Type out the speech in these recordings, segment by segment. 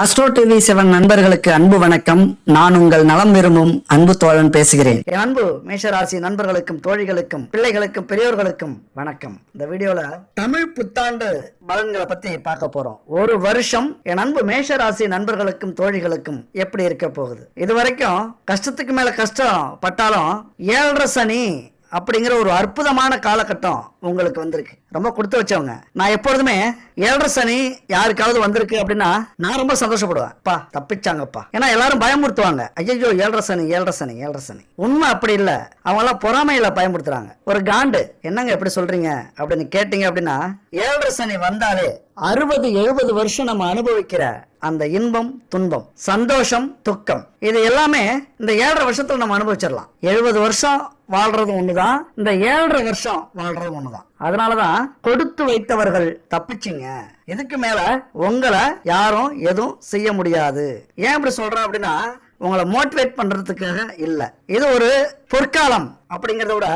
Astro TV seven நண்பர்களுக்கு அன்பு வணக்கம். நான் உங்கள் நலம் விரும்பும் அன்பு தோழன் பேசுகிறேன். என் அன்பு மேஷராசி நண்பர்களுக்கும் தோழிகளுக்கும் பிள்ளைகளுக்கும் பெரியோர்களுக்கும் வணக்கம். இந்த வீடியோல தமிழ் புத்தாண்டு பலன்களை பத்தி பார்க்க போறோம். ஒரு வருஷம் என் அன்பு மேஷராசி நண்பர்களுக்கும் தோழிகளுக்கும் எப்படி இருக்க போகுது? இது வரைக்கும் கஷ்டத்துக்கு மேல கஷ்டம் பட்டாலும் ஏழரை சனி அப்படிங்கிற ஒரு அற்புதமான காலகட்டம் உங்களுக்கு வந்திருக்கு. ரொம்ப கொடுத்து வச்சவங்க. நான் எப்பொழுதுமே ஏழரை சனி யாருக்காவது வந்திருக்கு அப்படின்னா நான் ரொம்ப சந்தோஷப்படுவேன். பா தப்பிச்சாங்கப்பா. ஏன்னா எல்லாரும் பயமுறுத்துவாங்க. ஐயோ ஏழரை சனி ஏழரை சனி ஏழரை சனி. உண்மை அப்படி இல்லை. அவங்களாம் பொறாமையில பயமுறுத்துறாங்க. ஒரு காண்டு என்னங்க எப்படி சொல்றீங்க? அப்படின்னு கேட்டீங்க அப்படின்னா ஏழரை சனி வந்தாலே அறுபது எழுபது வருஷம் நம்ம அனுபவிக்கிற அந்த இன்பம் துன்பம் சந்தோஷம் துக்கம் இது எல்லாமே இந்த ஏழரை வருஷத்துல நம்ம அனுபவிச்சிடலாம் எழுபது வருஷம் வாழ்றது ஒண்ணுதான் இந்த ஏழரை வருஷம் வாழ்றது ஒண்ணுதான். அதனாலதான் கொடுத்து வைத்தவர்கள் தப்பிச்சிங்க. இதுக்கு மேல உங்களை யாரும் எதுவும் செய்ய முடியாது. ஏன் இப்படி சொல்றேன் அப்படின்னா உங்களை மோட்டிவேட் பண்றதுக்காக இல்ல. இது ஒரு பொற்காலம் அப்படிங்கறத விட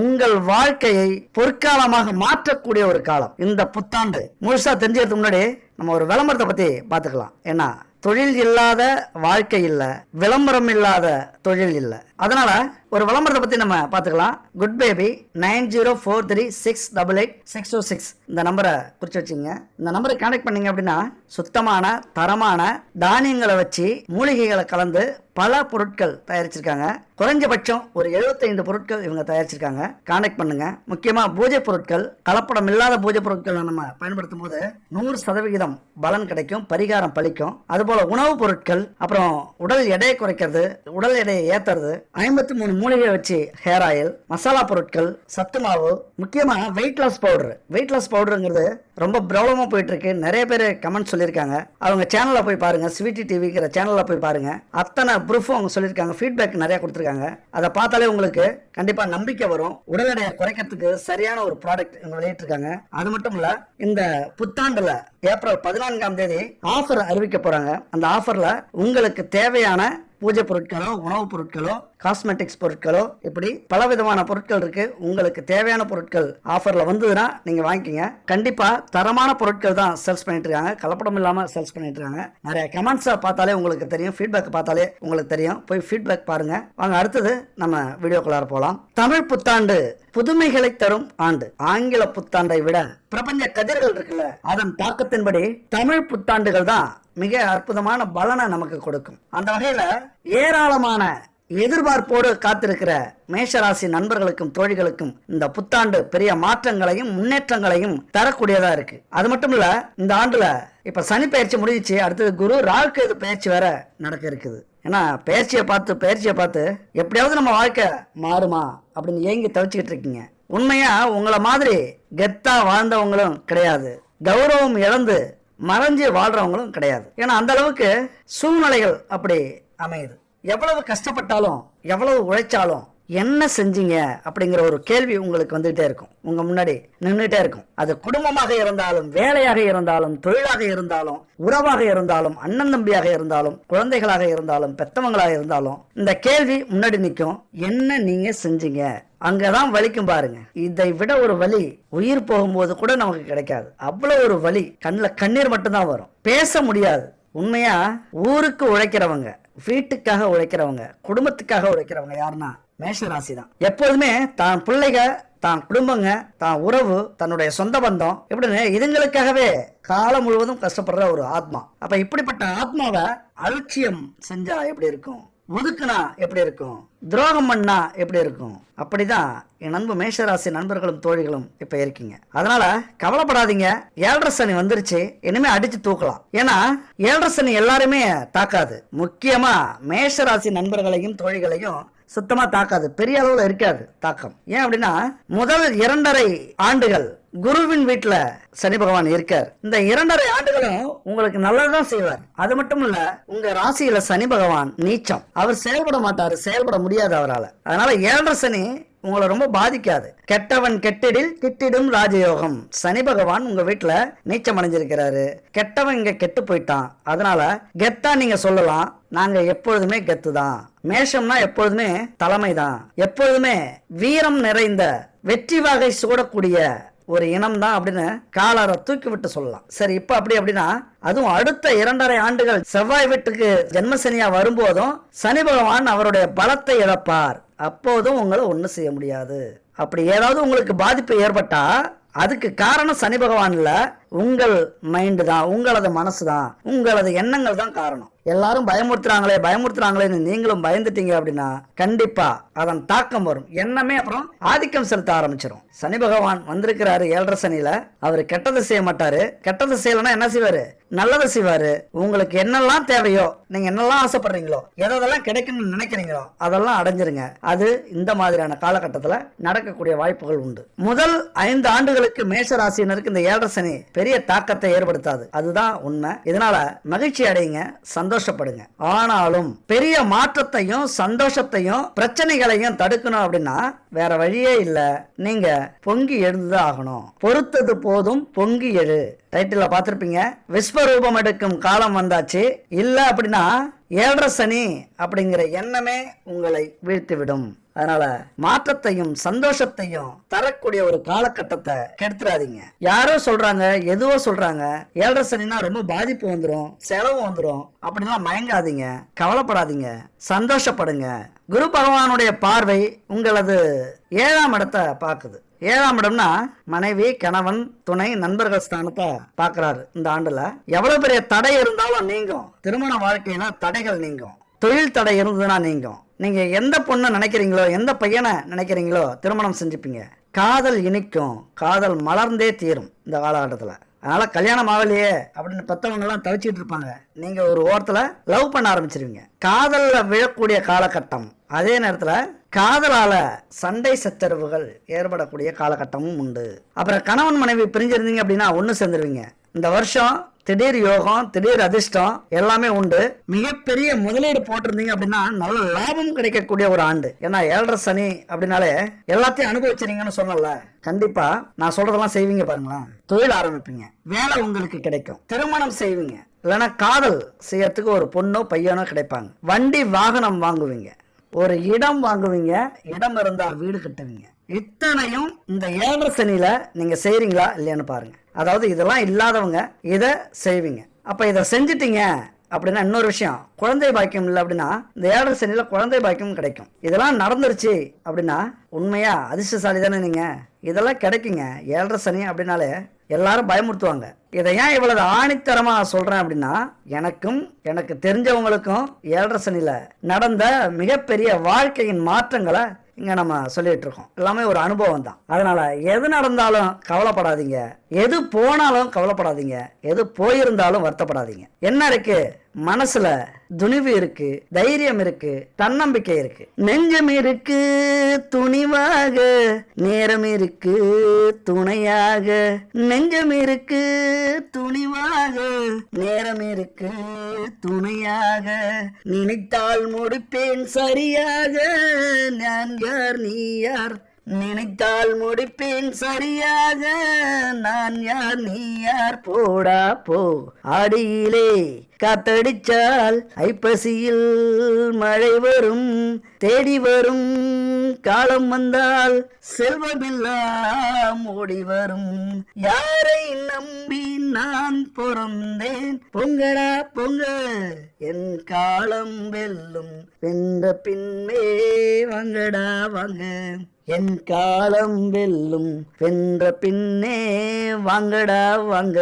உங்கள் வாழ்க்கையை பொற்காலமாக மாற்றக்கூடிய ஒரு காலம். இந்த புத்தாண்டு முழுசா தெரிஞ்சதுக்கு முன்னாடி நம்ம ஒரு விளம்பரத்தை பத்தி பாத்துக்கலாம் ஏன்னா தொழில் இல்லாத வாழ்க்கை இல்ல விளம்பரம் இல்லாத தொழில் இல்ல. அதனால ஒரு விளம்பரத்தை பத்தி நம்ம பாத்துக்கலாம் good baby nine zero four three six double eight six two six இந்த நம்பரை குறிச்சு வச்சுங்க இந்த நம்பரை கனெக்ட் பண்ணீங்க அப்படின்னா சுத்தமான தரமான தானியங்களை வச்சு மூலிகைகளை கலந்து பல பொருட்கள் தயாரிச்சிருக்காங்க. குறைஞ்சபட்சம் ஒரு 75 பொருட்கள் இவங்க தயாரிச்சிருக்காங்க. கான்டாக்ட் பண்ணுங்க. முக்கியமா பூஜை பொருட்கள் கலப்படம் இல்லாத பூஜை பொருட்கள் நம்ம பயன்படுத்தும் போது நூறு சதவிகிதம் பலன் கிடைக்கும் பரிகாரம் பலிக்கும். அதுபோல உணவுப் பொருட்கள் அப்புறம் உடல் எடையை குறைக்கிறது உடல் எடையை ஏத்துறது ஐம்பத்தி மூணு மூலிகை வச்சு ஹேர் ஆயில் மசாலா பொருட்கள் சத்து மாவு முக்கியமாக weight loss powder weight loss பவுடருங்கிறது ரொம்ப பிரபலமாக போயிட்டு இருக்கு நிறைய பேர் கமெண்ட் சொல்லியிருக்காங்க. அவங்க சேனலில் போய் பாருங்க. ஸ்வீட்டி டிவிங்கிற சேனலில் போய் பாருங்க. அத்தனை ப்ரூஃபும் அவங்க சொல்லியிருக்காங்க. ஃபீட்பேக் நிறைய கொடுத்துருக்காங்க. அதை பார்த்தாலே உங்களுக்கு கண்டிப்பாக நம்பிக்கை வரும். உடல் எடையை குறைக்கிறதுக்கு சரியான ஒரு ப்ராடக்ட் இவங்க வெளியிட்டிருக்காங்க. அது மட்டும் இல்லை இந்த புத்தாண்டில் ஏப்ரல் பதினான்காம் தேதி ஆஃபர் அறிவிக்க போகிறாங்க அந்த ஆஃபரில் உங்களுக்கு தேவையான பூஜை பொருட்களோ உணவுப் பொருட்களோ காஸ்மெட்டிக்ஸ் பொருட்களோ இப்படி பல விதமான பொருட்கள் இருக்கு. உங்களுக்கு தேவையான பொருட்கள் ஆஃபர்ல வந்ததுன்னா நீங்க வாங்கிக்கங்க. கண்டிப்பா தரமான பொருட்கள் தான் சேல்ஸ் பண்ணிட்டு இருக்காங்க. கலப்படம் இல்லாம சேல்ஸ் பண்ணிட்டு இருக்காங்க. நிறைய கமெண்ட்ஸை பார்த்தாலே உங்களுக்கு தெரியும். ஃபீட்பேக் பார்த்தாலே உங்களுக்கு தெரியும். போய் ஃபீட்பேக் பாருங்க. வாங்க அடுத்தது நம்ம வீடியோக்குள்ளார போகலாம் தமிழ் புத்தாண்டு புதுமைகளை தரும் ஆண்டு. ஆங்கில புத்தாண்டை விட பிரபஞ்ச கதிர்கள் இருக்குல்ல அதன் தாக்கத்தின்படி தமிழ் புத்தாண்டுகள் தான் மிக அற்புதமான பலனை நமக்கு கொடுக்கும். அந்த வகையில ஏராளமான எதிர்பார்ப்போடு காத்திருக்கிற மேஷராசி நண்பர்களுக்கும் தோழிகளுக்கும் இந்த புத்தாண்டு பெரிய மாற்றங்களையும் முன்னேற்றங்களையும் தரக்கூடியதா இருக்கு. அது மட்டும் இல்ல இந்த ஆண்டுல இப்ப சனி பயிற்சி முடிஞ்சிச்சு அடுத்தது குரு ராகுக்கு பயிற்சி வேற நடக்க இருக்குது. ஏன்னா பயிற்சியை பார்த்து பயிற்சியை பார்த்து எப்படியாவது நம்ம வாழ்க்கை மாறுமா அப்படின்னு ஏங்கி தவிச்சுக்கிட்டு இருக்கீங்க. உண்மையா உங்களை மாதிரி கெத்தா வாழ்ந்தவங்களும் கிடையாது. கௌரவம் இழந்து மறைஞ்சு வாழ்றவங்களும் கிடையாது. ஏன்னா அந்த அளவுக்கு சூழ்நிலைகள் அப்படி அமையுது. எவ்வளவு கஷ்டப்பட்டாலும் எவ்வளவு உழைச்சாலும் என்ன செஞ்சீங்க அப்படிங்கிற ஒரு கேள்வி உங்களுக்கு வந்துகிட்டே இருக்கும். உங்க முன்னாடி நின்றுட்டே இருக்கும். அது குடும்பமாக இருந்தாலும் வேலையாக இருந்தாலும் தொழிலாக இருந்தாலும் உறவாக இருந்தாலும் அண்ணன் தம்பியாக இருந்தாலும் குழந்தைகளாக இருந்தாலும் பெத்தவங்களாக இருந்தாலும் இந்த கேள்வி முன்னாடி நிற்கும். என்ன நீங்க செஞ்சீங்க? அங்கதான் வலிக்கும் பாருங்க. இதை விட ஒரு வலி உயிர் போகும்போது கூட நமக்கு கிடைக்காது. அவ்வளவு ஒரு வலி. கண்ணில் கண்ணீர் மட்டும்தான் வரும். பேச முடியாது. உண்மையா? ஊருக்கு உழைக்கிறவங்க. வீட்டுக்காக உழைக்கிறவங்க குடும்பத்துக்காக உழைக்கிறவங்க யாருன்னா மேஷராசி தான் எப்போதுமே தான் பிள்ளைக தான் குடும்பங்க தான் உறவு தன்னுடைய சொந்த பந்தம் இப்படின்னு இதுங்களுக்காகவே காலம் முழுவதும் கஷ்டப்படுற ஒரு ஆத்மா. அப்ப இப்படிப்பட்ட ஆத்மாவை அலட்சியம் செஞ்சா எப்படி இருக்கும்? ஒதுக்குனா எப்படி இருக்கும்? துரோகம் பண்ணா எப்படி இருக்கும்? அப்படிதான் என் நண்பு மேஷராசி நண்பர்களும் தோழிகளும் இப்ப இருக்கீங்க. அதனால கவலைப்படாதீங்க. ஏழரை சனி வந்துருச்சு. இனிமே அடிச்சு தூக்கலாம். ஏன்னா ஏழரை சனி எல்லாருமே தாக்காது. முக்கியமா மேஷராசி நண்பர்களையும் தோழிகளையும் சுத்தமா தாக்காது. பெரிய அளவுல இருக்காது தாக்கம். ஏன் அப்படின்னா முதல் இரண்டரை ஆண்டுகள் குருவின் வீட்டில் சனி பகவான் இருக்கார். இந்த இரண்டரை ஆண்டுகளும் உங்களுக்கு நல்லதுதான் செய்வார். அது மட்டும் இல்ல உங்க ராசியில சனி பகவான் நீச்சம். அவர் செயல்பட மாட்டாரு செயல்பட முடியாது அவரால். அதனால ஏழரை சனி உங்களை ரொம்ப பாதிக்காது. கெட்டவன் கெட்டிடில் கிட்டிடும் ராஜயோகம். சனி பகவான் உங்க வீட்டுல நீச்சம் அடைஞ்சிருக்கிறாரு. கெட்டவன் இங்க கெட்டு போயிட்டான். அதனால கெத்தா நீங்க சொல்லலாம் நாங்க எப்பொழுதுமே கெத்து தான் மேஷம்னா எப்பொழுதுமே தலைமை தான் எப்பொழுதுமே வீரம் நிறைந்த வெற்றி வகை சூடக்கூடிய ஒரு இனம் தான் அப்படின்னு காலரை தூக்கி விட்டு சொல்லலாம். சரி இப்போ அப்படி அப்படின்னா அதுவும் அடுத்த இரண்டரை ஆண்டுகள் செவ்வாய் வீட்டுக்கு ஜென்மசனியா வரும்போதும் சனி பகவான் அவருடைய பலத்தை இழப்பார். அப்போதும் உங்களை ஒன்றும் செய்ய முடியாது. அப்படி ஏதாவது உங்களுக்கு பாதிப்பு ஏற்பட்டா அதுக்கு காரணம் சனி பகவான் இல்லை உங்கள் மைண்டு தான் உங்களது மனசு தான் உங்களது எண்ணங்கள் தான் காரணம். எல்லாரும் பயமுறுத்துறாங்களே பயமுறுத்துறாங்களேன்னு நீங்களும் பயந்துட்டீங்க அப்படின்னா கண்டிப்பா அதன் தாக்கம் வரும். எண்ணமே அப்புறம் ஆதிக்கம் செலுத்த ஆரம்பிச்சிடும் சனி பகவான் வந்திருக்கிறாரு ஏழரை சனியில. அவர் கெட்டதை செய்ய மாட்டாரு. கெட்டதை செய்யலைன்னா என்ன செய்வாரு? நல்லதை செய்வாரு. உங்களுக்கு என்னெல்லாம் தேவையோ நீங்க என்னெல்லாம் ஆசைப்படுறீங்களோ எதெல்லாம் கிடைக்கும்னு நினைக்கிறீங்களோ அதெல்லாம் அடைஞ்சிருங்க. அது இந்த மாதிரியான காலகட்டத்தில் நடக்கக்கூடிய வாய்ப்புகள் உண்டு. முதல் ஐந்து ஆண்டுகளுக்கு மேஷ ராசியினருக்கு இந்த ஏழரை சனி பெரிய தாக்கத்தை ஏற்படுத்தாது. அதுதான் உண்மை. இதனால மகிழ்ச்சி அடையுங்க சந்தோஷப்படுங்க. ஆனாலும் பெரிய மாற்றத்தையும் சந்தோஷத்தையும் பிரச்சனைகளையும் தடுக்கணும் அப்படின்னா வேற வழியே இல்லை. நீங்க பொங்கி எழுந்துதான் ஆகணும். பொறுத்தது போதும் பொங்கி எழு. டைட்டில் பார்த்துருப்பீங்க விஸ்வரூபம் எடுக்கும் காலம் வந்தாச்சு. இல்லை அப்படின்னா ஏழரை சனி அப்படிங்கிற எண்ணமே உங்களை வீழ்த்திவிடும். அதனால மாற்றத்தையும் சந்தோஷத்தையும் தரக்கூடிய ஒரு காலகட்டத்தை கெடுத்துறாதீங்க. யாரோ சொல்றாங்க எதுவோ சொல்றாங்க ஏழரை சனினா ரொம்ப பாதிப்பு வந்துடும் செலவு வந்துடும் அப்படிலாம் மயங்காதீங்க கவலைப்படாதீங்க சந்தோஷப்படுங்க. குரு பகவானுடைய பார்வை உங்களது ஏழாம் இடத்தை பார்க்குது. ஏழாம் இடம்னா மனைவி கணவன் துணை நண்பர்கள் ஸ்தானத்தை பார்க்கறாரு இந்த ஆண்டுல. எவ்வளவு பெரிய தடை இருந்தாலும் நீங்கும். திருமண வாழ்க்கையில தடைகள் நீங்கும். தொழில் தடை இருந்ததுன்னா நீங்கும். நீங்கள் எந்த பொண்ணை நினைக்கிறீங்களோ எந்த பையனை நினைக்கிறீங்களோ திருமணம் செஞ்சுப்பீங்க. காதல் இனிக்கும். காதல் மலர்ந்தே தீரும் இந்த காலகட்டத்தில். அதனால் கல்யாணம் ஆகலையே அப்படின்னு பெற்றவங்கெல்லாம் தவிச்சிட்டு இருப்பாங்க. நீங்கள் ஒரு ஓரத்தில் லவ் பண்ண ஆரம்பிச்சிருவீங்க. காதலில் விழக்கூடிய காலகட்டம். அதே நேரத்தில் காதலால் சண்டை சச்சரவுகள் ஏற்படக்கூடிய காலகட்டமும் உண்டு. அப்புறம் கணவன் மனைவி பிரிஞ்சிருந்தீங்க அப்படின்னா ஒன்று சேர்ந்துருவீங்க. இந்த வருஷம் திடீர் யோகம் திடீர் அதிர்ஷ்டம் எல்லாமே உண்டு. மிகப்பெரிய முதலீடு போட்டிருந்தீங்க அப்படின்னா நல்ல லாபம் கிடைக்கக்கூடிய ஒரு ஆண்டு. ஏன்னா ஏழரை சனி அப்படின்னாலே எல்லாத்தையும் அனுபவிச்சிருங்கன்னு சொன்னல கண்டிப்பா நான் சொல்றதெல்லாம் செய்வீங்க பாருங்களேன். தொழில் ஆரம்பிப்பீங்க. வேலை உங்களுக்கு கிடைக்கும். திருமணம் செய்வீங்க. இல்லைன்னா காதல் செய்யறதுக்கு ஒரு பொண்ணோ பையனோ கிடைப்பாங்க. வண்டி வாகனம் வாங்குவீங்க. ஒரு இடம் வாங்குவீங்க. இடம் இருந்தா வீடு கட்டுவீங்க. இத்தனையும் இந்த ஏழரை சனியில நீங்க செய்றீங்களா இல்லையான்னு பாருங்க. அதாவது இதெல்லாம் இல்லாதவங்க இதை செய்வீங்க. அப்போ இதை செஞ்சிட்டீங்க அப்படின்னா இன்னொரு விஷயம். குழந்தை பாக்கியம் இல்லை அப்படின்னா இந்த ஏழரை சனியில் குழந்தை பாக்கியம் கிடைக்கும். இதெல்லாம் நடந்துருச்சு அப்படின்னா உண்மையா அதிர்ஷ்டசாலி தானே நீங்கள் இதெல்லாம் கிடைக்குங்க. ஏழரை சனி அப்படின்னாலே எல்லாரும் பயமுறுத்துவாங்க. இதை ஏன் இவ்வளவு ஆணித்தரமாக சொல்கிறேன் அப்படின்னா எனக்கும் எனக்கு தெரிஞ்சவங்களுக்கும் ஏழரை சனியில் நடந்த மிகப்பெரிய வாழ்க்கையின் மாற்றங்களை இங்கே நம்ம சொல்லிகிட்டு இருக்கோம் எல்லாமே ஒரு அனுபவம் தான். அதனால் எது நடந்தாலும் கவலைப்படாதீங்க. எது போனாலும் கவலைப்படாதீங்க. எது போயிருந்தாலும் வருத்தப்படாதீங்க. என்ன இருக்குது மனசுல துணிவு இருக்கு தைரியம் இருக்கு தன்னம்பிக்கை இருக்கு. நெஞ்சம் இருக்கு துணிவாக நேரம் இருக்கு துணையாக. நெஞ்சம் இருக்கு துணிவாக நேரம் இருக்கு துணையாக. நினைத்தால் முடிப்பேன் சரியாக. நான் யார் நீ யார்? நினைத்தால் முடிப்பேன் சரியாக. நான் யார் நீ யார்? போடா போ. அடியிலே காத்தடிச்சால் ஐப்பசியில் மழை வரும் தேடி வரும். காலம் வந்தால் செல்வமெல்லாம் ஓடி வரும். யாரை நம்பி நான் பிறந்தேன். பொங்கடா பொங்க என் காலம் வெல்லும். வென்ற பின்னே வாங்கடா வாங்க. என் காலம் வெல்லும். வென்ற பின்னே வாங்கடா வாங்க.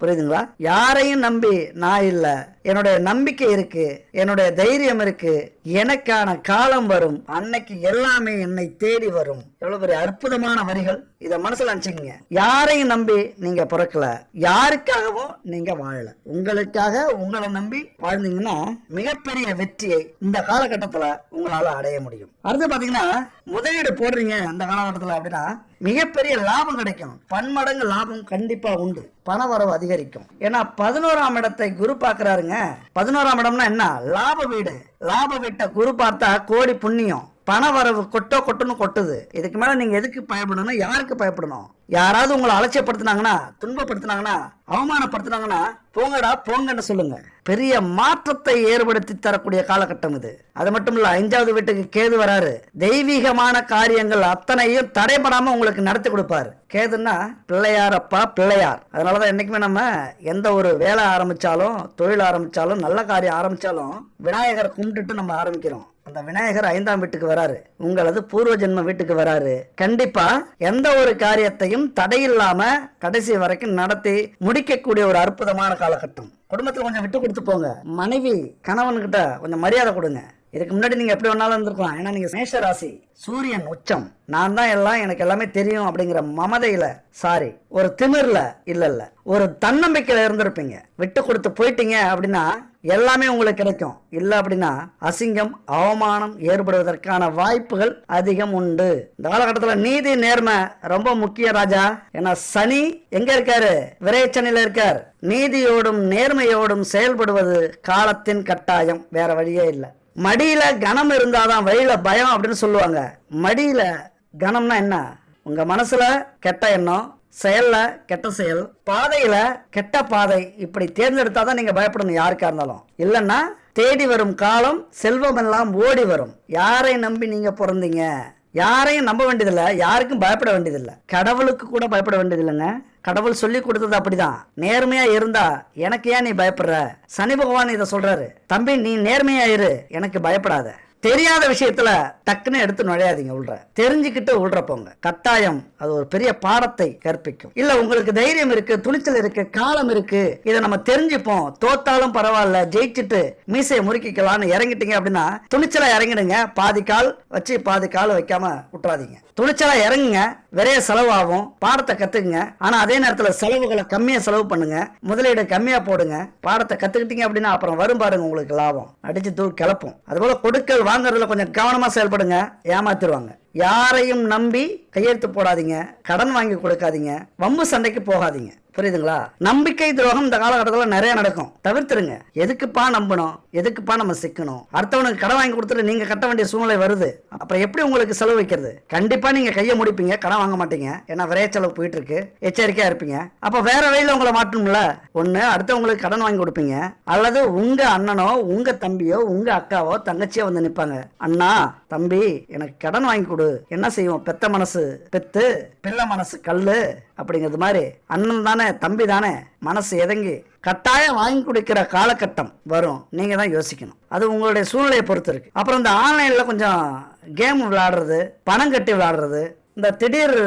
புரியுதுங்களா? யாரையும் நம்பி நான் இல்லை. என்னுடைய நம்பிக்கை இருக்கு என்னுடைய தைரியம் இருக்கு எனக்கான காலம் வரும் அன்னைக்கு எல்லாமே என்னை தேடி வரும். எவ்வளவு பெரிய அற்புதமான வரிகள். இத மனசுல நினைச்சுக்கங்க. யாரையும் நம்பி நீங்க பிறக்கல யாருக்காகவும் நீங்க வாழல. உங்களுக்காக உங்களை நம்பி வாழ்ந்தீங்கன்னா மிகப்பெரிய வெற்றியை இந்த காலகட்டத்துல உங்களால அடைய முடியும். அடுத்து பாத்தீங்கன்னா முதலீடு போடுறீங்க அந்த காலகட்டத்துல அப்படின்னா மிகப்பெரிய லாபம் கிடைக்கும். பன்மடங்கு லாபம் கண்டிப்பா உண்டு. பண வரவு அதிகரிக்கும். ஏன்னா பதினோராம் இடத்தை குரு பாக்குறாருங்க பதினோராம் இடம்னா என்ன? லாப வீடு. லாப வீட்டை குரு பார்த்தா கோடி புண்ணியம். பண வரவு கொட்டோ கொட்டுன்னு கொட்டுது. இதுக்கு மேல நீங்க எதுக்கு பயப்படணும்? யாருக்கு பயப்படணும்? யாராவது உங்களை அலட்சியப்படுத்தினாங்கன்னா துன்பப்படுத்தினாங்கன்னா அவமானப்படுத்தினாங்கன்னா போங்கடா போங்கன்னு சொல்லுங்க. பெரிய மாற்றத்தை ஏற்படுத்தி தரக்கூடிய காலகட்டம் இது. அது மட்டும் இல்ல ஐந்தாவது வீட்டுக்கு கேது வராரு. தெய்வீகமான காரியங்கள் அத்தனையும் தடைபடாம உங்களுக்கு நடத்தி கொடுப்பாரு. கேதுன்னா பிள்ளையாரப்பா பிள்ளையார். அதனாலதான் என்னைக்குமே நம்ம எந்த ஒரு வேலை ஆரம்பிச்சாலும் தொழில் ஆரம்பிச்சாலும் நல்ல காரியம் ஆரம்பிச்சாலும் விநாயகரை கும்பிட்டுட்டு நம்ம ஆரம்பிக்கிறோம். அந்த விநாயகர் ஐந்தாம் வீட்டுக்கு வராரு. உங்களது பூர்வ ஜென்ம வீட்டுக்கு வராரு. கண்டிப்பா எந்த ஒரு காரியத்தையும் தடையில்லாம கடைசி வரைக்கும் நடத்தி முடிக்கக்கூடிய ஒரு அற்புதமான காலகட்டம். குடும்பத்தில் கொஞ்சம் விட்டு கொடுத்து போங்க. மனைவி கணவன்கிட்ட கொஞ்சம் மரியாதை கொடுங்க. இதுக்கு முன்னாடி நீங்கள் எப்படி வேணாலும் இருந்திருக்கலாம். ஏன்னா நீங்கள் மேஷ ராசி சூரியன் உச்சம். நான் தான் எல்லாம் எனக்கு எல்லாமே தெரியும் அப்படிங்கிற மமதையில் சாரி ஒரு திமிரில் இல்லை இல்லை ஒரு தன்னம்பிக்கையில் இருந்திருப்பீங்க. விட்டு கொடுத்து போயிட்டீங்க அப்படின்னா எல்லாமே உங்களுக்கு கிடைக்கும். இல்லை அப்படின்னா அசிங்கம் அவமானம் ஏற்படுவதற்கான வாய்ப்புகள் அதிகம் உண்டு. இந்த காலகட்டத்தில் நீதி நேர்மை ரொம்ப முக்கிய ராஜா. ஏன்னா சனி எங்க இருக்காரு? விரைச்சனில இருக்கார். நீதியோடும் நேர்மையோடும் செயல்படுவது காலத்தின் கட்டாயம். வேற வழியே இல்லை. மடியில கனம் இருந்தாதான் வழியில பயம் அப்படின்னு சொல்லுவாங்க. மடியில கனம்னா என்ன? உங்க மனசுல கெட்ட எண்ணம் செயல்ல கெட்ட செயல் பாதையில கெட்ட பாதை இப்படி தேர்ந்தெடுத்தாதான் நீங்க பயப்படணும் யாருக்கா இருந்தாலும். இல்லைன்னா தேடி வரும் காலம் செல்வம் எல்லாம் ஓடி வரும். யாரை நம்பி நீங்க பிறந்தீங்க? யாரையும் நம்ப வேண்டியதில்லை. யாருக்கும் பயப்பட வேண்டியதில்லை. கடவுளுக்கு கூட பயப்பட வேண்டியதில்லைங்க. கடவுள் சொல்லி கொடுத்தது அப்படிதான். நேர்மையா இருந்தா எனக்கு ஏன் நீ பயப்படுற? சனி பகவான் இதை சொல்றாரு. தம்பி நீ நேர்மையா இரு. எனக்கு பயப்படாத. தெரியாத விஷயத்துல டக்குன்னு எடுத்து நுழையாதீங்க உள்ற தெரிஞ்சுக்கிட்டு உள்ற போங்க. கட்டாயம் அது ஒரு பெரிய பாடத்தை கற்பிக்கும். இல்ல உங்களுக்கு தைரியம் இருக்கு துணிச்சல் இருக்கு காலம் இருக்கு இதை நம்ம தெரிஞ்சுப்போம். தோத்தாலும் பரவாயில்ல ஜெயிச்சுட்டு மீசையை முறுக்கிக்கலாம்னு இறங்கிட்டீங்க அப்படின்னா துணிச்சலா இறங்கிடுங்க. பாதி கால் வச்சு பாதி கால் வைக்காம விட்டுறாதீங்க. துணிச்சலா இறங்குங்க விரைய செலவாகும். பாடத்தை கத்துக்குங்க. ஆனா அதே நேரத்துல செலவுகளை கம்மியா செலவு பண்ணுங்க. முதலீடு கம்மியா போடுங்க. பாடத்தை கத்துக்கிட்டீங்க அப்படின்னா அப்புறம் வரும் பாருங்க உங்களுக்கு லாபம். அடிச்சு தூள் கிளப்பும். அதுபோல கொடுக்கல் வாங்குறதுல கொஞ்சம் கவனமாக செயல்படுங்க ஏமாத்திருவாங்க. யாரையும் நம்பி கையெழுத்து போடாதீங்க கடன் வாங்கி கொடுக்காதீங்க வம்பு சண்டைக்கு போகாதீங்க. புரியுதுங்களா? நம்பிக்கை துரோகம் இந்த காலகட்டத்தில் நிறைய நடக்கும். தவிர்த்துருங்க. எதுக்குப்பா நம்பணும்? எதுக்குப்பா நம்ம சிக்கணும்? அடுத்தவனுக்கு கடன் வாங்கி கொடுத்துட்டு நீங்க கட்ட வேண்டிய சூழ்நிலை வருது. அப்புறம் எப்படி உங்களுக்கு செலவு வைக்கிறது? கண்டிப்பா நீங்க கையை முடிப்பீங்க. கடன் வாங்க மாட்டீங்க. ஏன்னா விரைய செலவு போயிட்டு இருக்கு எச்சரிக்கையா இருப்பீங்க. அப்ப வேற வழியில உங்களை மாட்டணும்ல? ஒண்ணு அடுத்தவங்களுக்கு கடன் வாங்கி கொடுப்பீங்க. அல்லது உங்க அண்ணனோ உங்க தம்பியோ உங்க அக்காவோ தங்கச்சியோ வந்து நிப்பாங்க. அண்ணா தம்பி எனக்கு கடன் வாங்கி கொடு. என்ன செய்வோம்? பெத்த மனசு பெத்து பிள்ளை மனசு கல்லு அப்படிங்கிறது மாதிரி. அண்ணன் தானே தம்பி தானே மனசு எதங்கி கட்டாயம் வாங்கி கொடுக்கிற காலகட்டம் வரும். நீங்க தான் யோசிக்கணும். அது உங்களுடைய சூழ்நிலையை பொறுத்து இருக்கு. அப்புறம் இந்த ஆன்லைன்ல கொஞ்சம் கேம் விளையாடுறது பணம் கட்டி விளையாடுறது இந்த திடீர்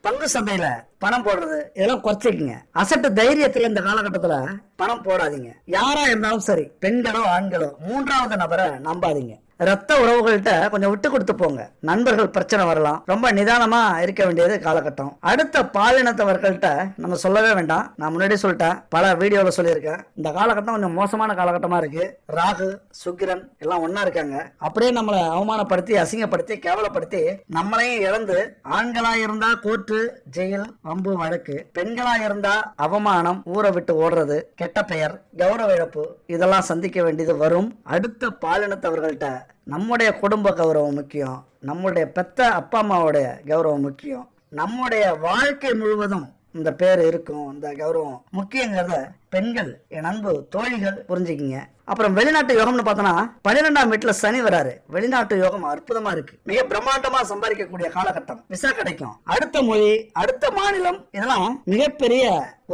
பங்கு சந்தையில பணம் போடுறது இதெல்லாம் குறைச்சிக்கங்க. அசட்டு தைரியத்துல இந்த காலகட்டத்துல பணம் போடாதீங்க. யாரா இருந்தாலும் சரி பெண்களோ ஆண்களோ மூன்றாவது நபரை நம்பாதீங்க. ரத்த உறவுகள்கிட்ட கொஞ்சம் விட்டு கொடுத்து போங்க. நண்பர்கள் பிரச்சனை வரலாம். ரொம்ப நிதானமா இருக்க வேண்டியது காலகட்டம். அடுத்த பாலினத்தவர்கள்ட்ட நம்ம சொல்லவே வேண்டாம். நான் முன்னாடி சொல்லிட்டேன். பல வீடியோல சொல்லியிருக்கேன். இந்த காலகட்டம் கொஞ்சம் மோசமான காலகட்டமா இருக்கு. ராகு சுக்கிரன் எல்லாம் ஒன்னா இருக்காங்க. அப்படியே நம்மளை அவமானப்படுத்தி அசிங்கப்படுத்தி கேவலப்படுத்தி நம்மளையும் இழந்து ஆண்களா இருந்தா கோர்ட்டு ஜெயில் வம்பு வழக்கு. பெண்களா இருந்தா அவமானம் ஊரை விட்டு ஓடுறது கெட்ட பெயர் கௌரவ இழப்பு. இதெல்லாம் சந்திக்க வேண்டியது வரும். அடுத்த பாலினத்தவர்கள்ட்ட நம்முடைய குடும்ப கௌரவம் முக்கியம். நம்முடைய பெத்த அப்பா அம்மாவுடைய கௌரவம் முக்கியம். நம்முடைய வாழ்க்கை முழுவதும் இந்த பேர் இருக்கும். இந்த கௌரவம் முக்கியங்கிறத பெண்கள் என் அன்பு தோழிகள் புரிஞ்சுக்கிங்க. அப்புறம் வெளிநாட்டு யோகம்னு பார்த்தோன்னா பன்னிரெண்டாம் வீட்டுல சனி வராரு. வெளிநாட்டு யோகம் அற்புதமா இருக்கு. மிக பிரம்மாண்டமா சம்பாதிக்கக்கூடிய காலகட்டம். விசா கிடைக்கும். அடுத்த மொழி அடுத்த மாநிலம் இதெல்லாம் மிகப்பெரிய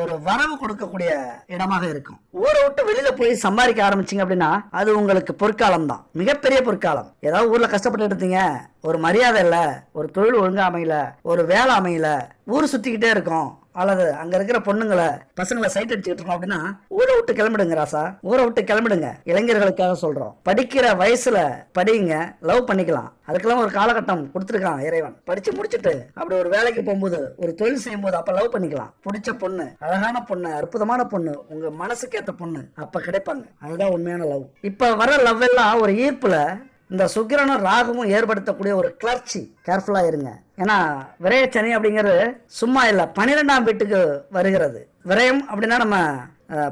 ஒரு வரவு கொடுக்கக்கூடிய இடமாக இருக்கும். ஊரை விட்டு வெளியில போய் சம்பாதிக்க ஆரம்பிச்சீங்க அப்படின்னா அது உங்களுக்கு பொற்காலம் தான் மிகப்பெரிய பொற்காலம். ஏதாவது ஊர்ல கஷ்டப்பட்டு எடுத்தீங்க ஒரு மரியாதை இல்லை ஒரு தொழில் ஒழுங்கா அமையல ஒரு வேலை அமையல ஊர் சுத்திக்கிட்டே இருக்கும் அல்லது அங்க இருக்கிற பொண்ணுங்களை பசங்களை சைட் அடிச்சுக்கிட்டு இருக்கோம் அப்படின்னா ஊரை விட்டு கிளம்பிடுங்க ராசா. ஊரை விட்டு கிளம்பிடுங்க. இளைஞர்களுக்காக சொல்றோம். படிக்கிற வயசுல படிங்க லவ் பண்ணிக்கலாம். அதுக்கெல்லாம் ஒரு காலகட்டம் கொடுத்துருக்கான் இறைவன். படிச்சு முடிச்சுட்டு அப்படி ஒரு வேலைக்கு போகும்போது ஒரு தொழில் செய்யும் போது அப்ப லவ் பண்ணிக்கலாம். பிடிச்ச பொண்ணு அழகான பொண்ணு அற்புதமான பொண்ணு உங்க மனசுக்கு ஏத்த பொண்ணு அப்ப கிடைப்பாங்க. அதுதான் உண்மையான லவ் இப்ப வர லவ் எல்லாம் ஒரு ஈர்ப்புல இந்த சுக்கிரனும் ராகுவும் ஏற்படுத்தக்கூடிய ஒரு கிளர்ச்சி. கேர்ஃபுல்லாக இருங்க. ஏன்னா விரயச்சனி அப்படிங்கிறது சும்மா இல்லை பன்னிரெண்டாம் வீட்டுக்கு வருகிறது. விரயம் அப்படின்னா நம்ம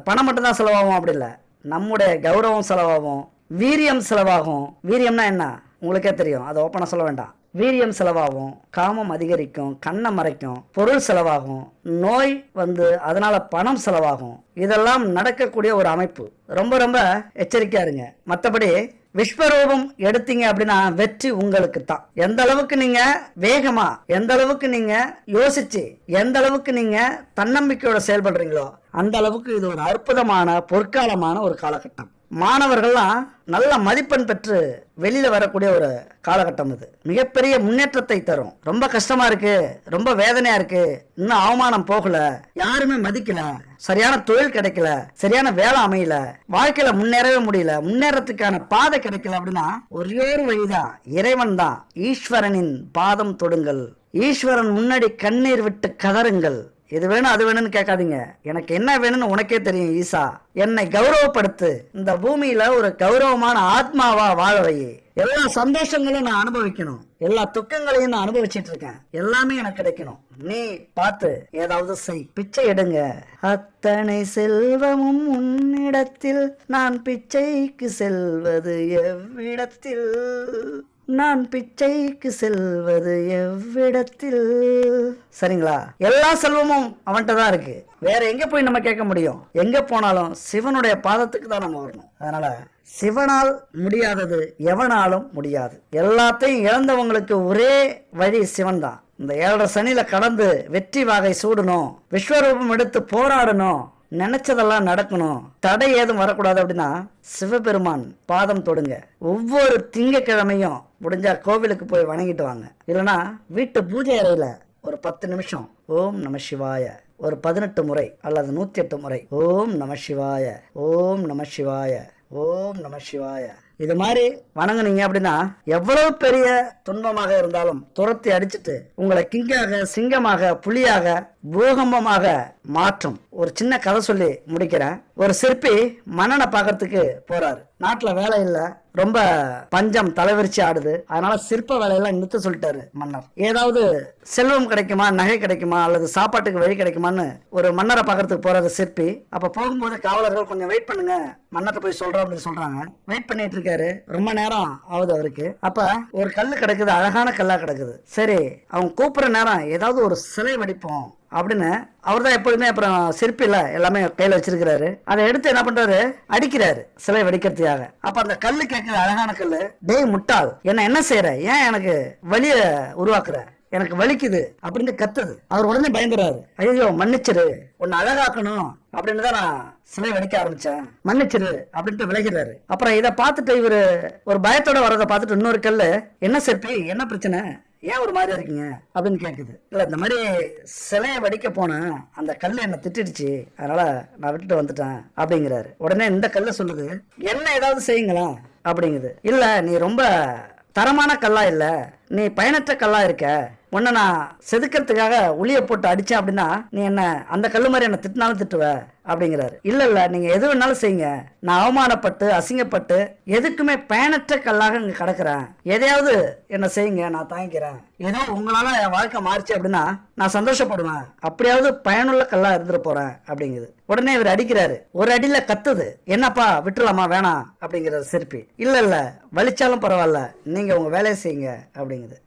பணம் மட்டும்தான் செலவாகும் அப்படி இல்லை. நம்முடைய கௌரவம் செலவாகும். வீரியம் செலவாகும். வீரியம்னா என்ன? உங்களுக்கே தெரியும். அதை ஓப்பனாக சொல்ல வேண்டாம். வீரியம் செலவாகும். காமம் அதிகரிக்கும். கண்ணை மறைக்கும். பொருள் செலவாகும். நோய் வந்து அதனால பணம் செலவாகும். இதெல்லாம் நடக்கக்கூடிய ஒரு அமைப்பு. ரொம்ப ரொம்ப எச்சரிக்கையா இருங்க. மற்றபடி விஸ்வரூபம் எடுத்தீங்க அப்படின்னா வெற்றி உங்களுக்கு தான் எந்த அளவுக்கு நீங்க வேகமா எந்த அளவுக்கு நீங்க யோசிச்சு எந்த அளவுக்கு நீங்க தன்னம்பிக்கையோட செயல்படுறீங்களோ அந்த அளவுக்கு இது ஒரு அற்புதமான பொற்காலமான ஒரு காலகட்டம். மாணவர்கள்லாம் நல்ல மதிப்பெண் பெற்று வெளியில வரக்கூடிய ஒரு காலகட்டம் இது. மிகப்பெரிய முன்னேற்றத்தை தரும். ரொம்ப கஷ்டமா இருக்கு ரொம்ப வேதனையா இருக்கு இன்னும் அவமானம் போகல யாருமே மதிக்கல. சரியான தொழில் கிடைக்கல சரியான வேலை அமையல வாழ்க்கையில முன்னேறவே முடியல முன்னேறத்துக்கான பாதை கிடைக்கல அப்படின்னா ஒரே ஒரு வழிதான் இறைவன் தான் ஈஸ்வரனின் பாதம் தொடுங்கள். ஈஸ்வரன் முன்னாடி கண்ணீர் விட்டு கதறுங்கள். இது வேணும் அது வேணும்னு கேட்காதீங்க. எனக்கு என்ன வேணும்னு உனக்கே தெரியும் ஈசா. என்னை கௌரவப்படுத்து. இந்த பூமியில ஒரு கௌரவமான ஆத்மாவா வாழ வை. எல்லா சந்தோஷங்களையும் நான் அனுபவிக்கணும். எல்லா துக்கங்களையும் நான் அனுபவிச்சிட்டு இருக்கேன். எல்லாமே எனக்கு கிடைக்கணும். நீ பார்த்து ஏதாவது செய். பிச்சை எடுங்க. அத்தனை செல்வமும் உன்னிடத்தில். நான் பிச்சைக்கு செல்வது எவ்விடத்தில்? நான் பிச்சைக்கு செல்வது எவ்விடத்தில்? சரிங்களா? எல்லா செல்வமும் அவன்கிட்ட தான் இருக்கு. வேற எங்க போய் நம்ம கேட்க முடியும்? எங்க போனாலும் சிவனுடைய பாதத்துக்கு தான் நம்ம வரணும். அதனால சிவனால் முடியாதது எவனாலும் முடியாது. எல்லாத்தையும் இழந்தவங்களுக்கு ஒரே வழி சிவன் தான். இந்த ஏழரை சனியில கடந்து வெற்றி வாகை சூடணும் விஸ்வரூபம் எடுத்து போராடணும் நினைச்சதெல்லாம் நடக்கணும். தடை ஏதும் வரக்கூடாது அப்படின்னா சிவபெருமான் பாதம் தொடுங்க. ஒவ்வொரு திங்கக்கிழமையும் முடிஞ்சா கோவிலுக்கு போய் வணங்கிட்டு வாங்க. இல்லைன்னா வீட்டு பூஜை அறையில் ஒரு பத்து நிமிஷம். ஓம் நம சிவாய. ஒரு பதினெட்டு முறை அல்லது நூத்தி எட்டு முறை. ஓம் நம சிவாய. ஓம் நம சிவாய. ஓம் நம சிவாய. இது மாதிரி வணங்குனீங்க அப்படின்னா எவ்வளவு பெரிய துன்பமாக இருந்தாலும் துரத்தி அடிச்சிட்டு உங்களை கிங்காக சிங்கமாக புலியாக பூகம்பமாக மாற்றும். ஒரு சின்ன கதை சொல்லி முடிக்கிறேன். ஒரு சிற்பி மன்னனை பார்க்கறதுக்கு போறாரு. நாட்டுல வேலை இல்ல. ரொம்ப பஞ்சம் தலைவிரிச்சு ஆடுது. அதனால சிற்ப வேலையெல்லாம் நிறுத்த சொல்லிட்டாரு மன்னர். ஏதாவது செல்வம் கிடைக்குமா நகை கிடைக்குமா அல்லது சாப்பாட்டுக்கு வழி கிடைக்குமான்னு ஒரு மன்னரை பார்க்கறதுக்கு போறாரு சிற்பி. அப்ப போகும்போது காவலர்கள் கொஞ்சம் வெயிட் பண்ணுங்க. மன்னரை போய் சொல்றோம் அப்படின்னு சொல்றாங்க. வெயிட் பண்ணிட்டு இருக்காரு. ரொம்ப நேரம் ஆகுது அவருக்கு. அப்ப ஒரு கல் கிடக்குது அழகான கல்லா கிடக்குது. சரி அவங்க கூப்பிடுற நேரம் ஏதாவது ஒரு சிலை வடிப்போம். அப்படின்னு அவர் தான் எப்பொழுதுமே அப்புறம் சிற்பில எல்லாமே கையில் வச்சிருக்கிறாரு. அதை எடுத்து என்ன பண்றாரு? அடிக்கிறாரு சிலை வெடிக்கிறதுக்காக. அப்ப அந்த கல்லு கேட்கிற அழகான கல்லு டேய் முட்டாள் என்ன என்ன செய்யற ஏன் எனக்கு வழிய உருவாக்குற? எனக்கு வலிக்குது அப்படின்னு கத்துது. அவர் உடனே பயந்துறாரு. ஐயோ மன்னிச்சிரு. உன்னை அழகாக்கணும் அப்படின்னு தான் நான் சிலை வடிக்க ஆரம்பிச்சேன். மன்னிச்சிரு அப்படின்ட்டு விலகிறாரு. அப்புறம் இதை பார்த்துட்டு இவர் ஒரு பயத்தோட வரதை பார்த்துட்டு இன்னொரு கல்லு என்ன சிற்பி என்ன பிரச்சனை? ஏன் ஒரு மாதிரியா இருக்கீங்க? அப்படின்னு கேட்குது இல்லை இந்த மாதிரி சிலையை வடிக்க போனேன் அந்த கல் என்னை திட்டிடுச்சு. அதனால நான் விட்டுட்டு வந்துட்டேன் அப்படிங்கிறாரு. உடனே இந்த கல்லை சொல்லுது என்ன ஏதாவது செய்யுங்களா? அப்படிங்குது. இல்லை நீ ரொம்ப தரமான கல்லா இல்லை. நீ பயனற்ற கல்லா இருக்க. உன்னை நான் செதுக்கிறதுக்காக உளிய போட்டு அடித்தேன் அப்படின்னா நீ என்ன அந்த கல் மாதிரி என்னை திட்டினாலும் திட்டுவ? அப்படிங்கிறாரு. இல்லை இல்லை நீங்கள் எது வேணாலும் செய்யுங்க. நான் அவமானப்பட்டு அசிங்கப்பட்டு எதுக்குமே பயனற்ற கல்லாக இங்கே கிடக்கிறேன். எதையாவது என்ன செய்யுங்க நான் தாங்கிக்கிறேன். ஏதோ உங்களால் என் வாழ்க்கை மாறிச்சு அப்படின்னா நான் சந்தோஷப்படுவேன். அப்படியாவது பயனுள்ள கல்லா இருந்துட்டு போகிறேன் அப்படிங்குது. உடனே இவர் அடிக்கிறாரு. ஒரு அடியில் கத்துது. என்னப்பா விட்டுலாமா வேணாம் அப்படிங்கிற சிற்பி. இல்லை இல்லை வலிச்சாலும் பரவாயில்ல. நீங்கள் உங்கள் வேலையை செய்யுங்க அப்படிங்குது.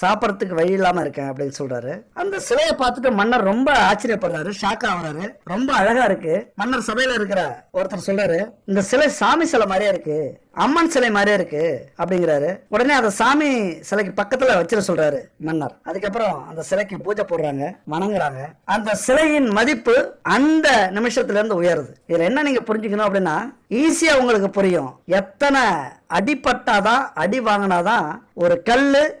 சாப்பிட்றதுக்கு வழி இல்லாம இருக்கேன் அப்படின்னு சொல்றாரு. அந்த சிலையை பார்த்துட்டு மன்னர் ரொம்ப ஆச்சரியப்படுறாரு ஷாக் ஆகுறாரு ரொம்ப அழகா இருக்கு. மன்னர் சபையில இருக்கிற ஒருத்தர் சொல்றாரு இந்த சிலை சாமி சிலை மாதிரியே இருக்கு. அம்மன் சிலை மாதிரியே இருக்கு. அப்படிங்கிறாரு. உடனே அந்த சாமி சிலைக்கு பக்கத்துல வச்சிட சொல்றாரு மன்னர். அதுக்கப்புறம் அந்த சிலைக்கு பூஜை போடுறாங்க வணங்குறாங்க. அந்த சிலையின் மதிப்பு அந்த நிமிஷத்துல இருந்து உயருது. இதுல என்ன நீங்க புரிஞ்சுக்கணும் அப்படின்னா ஈஸியா உங்களுக்கு புரியும். எத்தனை அடிப்பட்டாதான் அடி வாங்கினாதான் ஒரு கல்லு